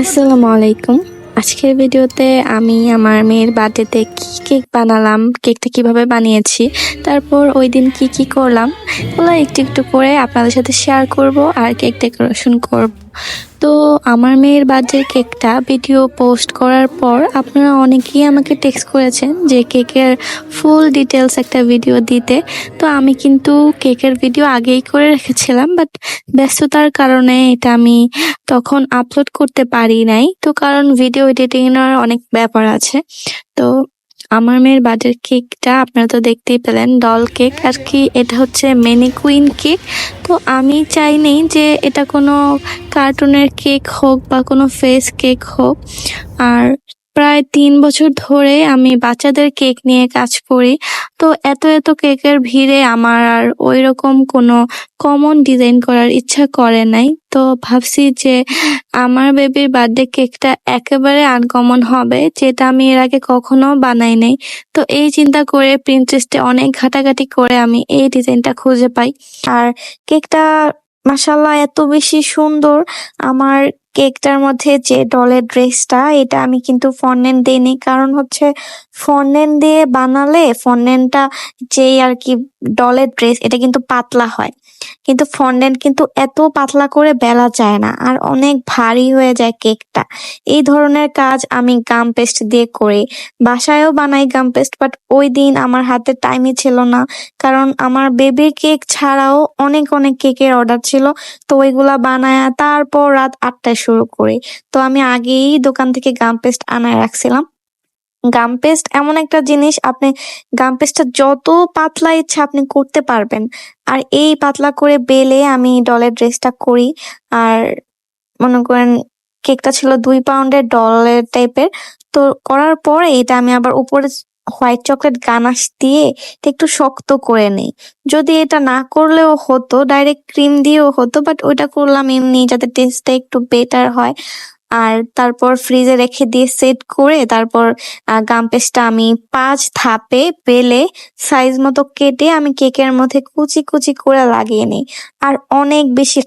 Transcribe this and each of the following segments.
আসসালামু আলাইকুম আজকের ভিডিওতে আমি আমার মেয়ের বার্থডেতে কি কেক বানালাম, কেকটা কীভাবে বানিয়েছি, তারপর ওই দিন কি কি করলাম, ওগুলো একটু একটু করে আপনাদের সাথে শেয়ার করব আর কেক ডেকোরেশন করব। তো আমার মেয়ের বার্থডে কেকটা ভিডিও পোস্ট করার পর আপনারা অনেকেই আমাকে টেক্সট করেছেন যে কেকের ফুল ডিটেলস একটা ভিডিও দিতে। তো আমি কিন্তু কেকের ভিডিও আগেই করে রেখেছিলাম বাট ব্যস্ততার কারণে এটা আমি তখন আপলোড করতে পারি নাই। তো কারণ ভিডিও এডিটিং এর অনেক ব্যাপার আছে। তো আমার মেয়ের বাজার কেকটা আপনারা তো দেখতেই পেলেন ডল কেক আর কি এটা হচ্ছে মেনি কুইন কেক তো আমি চাইনি যে এটা কোনো কার্টুনের কেক হোক বা কোনো ফেস কেক হোক। আর প্রায় তিন বছর ধরে আমি বাচ্চাদের কেক নিয়ে কাজ করি। তো এত এত কেকের ভিড়ে আমার আর ওই রকম কোনো কমন ডিজাইন করার ইচ্ছা করে নাই। তো ভাবছি যে আমার বেবির বার্থডে কেকটা একেবারে আনকমন হবে, যেটা আমি এর আগে কখনো বানাই নাই। তো এই চিন্তা করে প্রিন্টারেস্টে অনেক ঘাটাঘাটি করে আমি এই ডিজাইনটা খুঁজে পাই। আর কেকটা মাসাল্লাহ এত বেশি সুন্দর আমার কেকটার মধ্যে যে ডলের ড্রেসটা, এটা আমি কিন্তু ফর্নেন দিইনি। কারণ হচ্ছে ফর্নেন দিয়ে বানালে ফর্নেনটা যেই আর কি ডলের ড্রেস, এটা কিন্তু পাতলা হয়। কিন্তু ফন্ডেন্ট কিন্তু এত পাতলা করে বেলা যায় না, আর অনেক ভারী হয়ে যায় কেকটা। এই ধরনের কাজ আমি গাম পেস্ট দিয়ে করি। বাসায়ও বানাই গাম পেস্ট বাট ওই দিন আমার হাতে টাইমই ছিল না, কারণ আমার বেবির কেক ছাড়াও অনেক অনেক কেকের অর্ডার ছিল। তো ওইগুলা বানায় তারপর রাত আটটায় শুরু করি। তো আমি আগেই দোকান থেকে গাম পেস্ট আনায় রাখছিলাম। গাম পেস্ট এমন একটা জিনিস আপনি গাম পেস্টটা যত পাতলা ইচ্ছা আপনি করতে পারবেন। আর এই পাতলা করে বেলে আমি ডলের ড্রেসটা করি। আর মনে করেন কেকটা ছিল দুই পাউন্ডের ডলের টাইপের তো করার পরে এটা আমি আবার উপরে হোয়াইট চকলেট গানাশ দিয়ে এটা একটু শক্ত করে নেই। যদি এটা না করলেও হতো ডাইরেক্ট ক্রিম দিয়েও হতো বাট ওইটা করলাম এমনি যাতে টেস্টটা একটু বেটার হয়। আর তারপর ফ্রিজে রেখে দিয়ে সেট করে তারপর গাম পেস্টটা আমি পাঁচ ধাপে বেলে সাইজ মতো কেটে আমি কেকের মধ্যে কুচি কুচি করে লাগিয়ে নিই। আর অনেক বেশি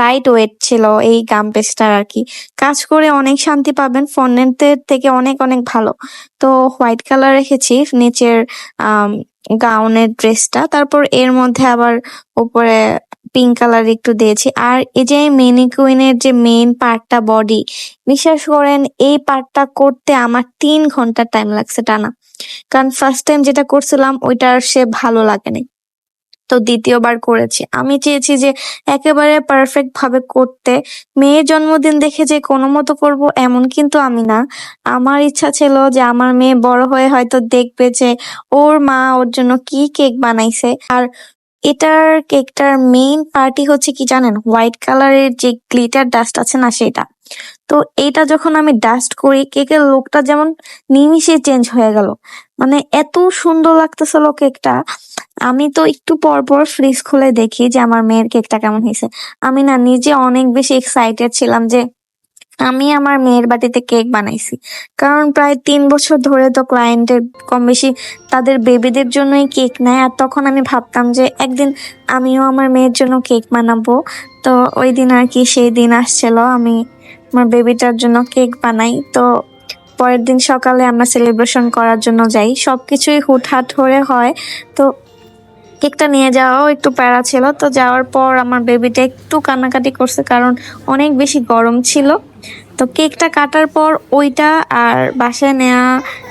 লাইট ওয়েট ছিল এই গাম পেস্টটার আর কি কাজ করে অনেক শান্তি পাবেন ফন্ডেন্টের থেকে অনেক অনেক ভালো। তো হোয়াইট কালার রেখেছি, নিচের গাউনের ড্রেসটা তারপর এর মধ্যে আবার উপরে পিঙ্ক কালার একটু দিয়েছি। আর এই যে মেনিকুইনের যে মেন পার্টটা বডি বিশ্বাস করেন, এই পার্টটা করতে আমার তিন ঘণ্টা টাইম লাগছে টানা। কারণ ফার্স্ট টাইম যেটা করছিলাম, ওইটার সে ভালো লাগেনি। তো দ্বিতীয়বার করেছি। আমি চেয়েছি যে একেবারে পারফেক্ট ভাবে করতে। মেয়ের জন্মদিন দেখে যে কোনো মতো করব, এমন কিন্তু আমি না। আমার ইচ্ছা ছিল যে আমার মেয়ে বড় হয়ে হয়তো দেখবে যে ওর মা ওর জন্য কি কেক বানাইছে। আর এটার কেকটার মেইন পার্টি হচ্ছে কি জানেন? হোয়াইট কালারের যে গ্লিটার ডাস্ট আছে না সেটা। তো এটা যখন আমি ডাস্ট করি, কেকের লোকটা যেমন নিমিষে চেঞ্জ হয়ে গেল। মানে এত সুন্দর লাগতেছিল কেকটা। আমি তো একটু পর পর ফ্রিজ খুলে দেখি যে আমার মেয়ের কেকটা কেমন হয়েছে। আমি না নিজে অনেক বেশি এক্সাইটেড ছিলাম যে আমি আমার মেয়ের বাড়িতে কেক বানাইছি। কারণ প্রায় তিন বছর ধরে তো ক্লায়েন্টের কম বেশি তাদের বেবিদের জন্যই কেক নেয়। আর তখন আমি ভাবতাম যে একদিন আমিও আমার মেয়ের জন্য কেক বানাবো। তো ওই দিন আর কি সেই দিন আসছিল, আমি আমার বেবিটার জন্য কেক বানাই। তো পরের দিন সকালে আমরা সেলিব্রেশন করার জন্য যাই। সব কিছুই হুটহাট হয়ে হয়। তো কেকটা নিয়ে যাওয়াও একটু প্যারা ছিল। তো যাওয়ার পর আমার বেবিটা একটু কান্নাকাটি করছে, কারণ অনেক বেশি গরম ছিল। তো কেকটা কাটার পর ওইটা আর বাসায় নেওয়া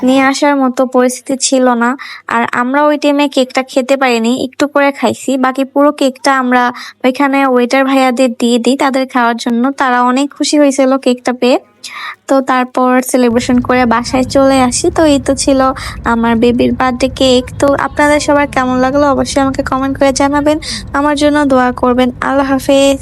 নিয়ে আসার মতো পরিস্থিতি ছিল না। আর আমরা ওই টাইমে কেকটা খেতে পারিনি, একটু করে খাইছি। বাকি পুরো কেকটা আমরা ওইখানে ওয়েটার ভাইয়াদের দিয়ে দিই তাদের খাওয়ার জন্য। তারা অনেক খুশি হয়েছিল কেকটা পেয়ে। তো তারপর সেলিব্রেশন করে বাসায় চলে আসি। তো এই তো ছিল আমার বেবির বার্থডে কেক তো আপনাদের সবার কেমন লাগল অবশ্যই আমাকে কমেন্ট করে জানাবেন। আমার জন্য দোয়া করবেন। আল্লাহ হাফেজ।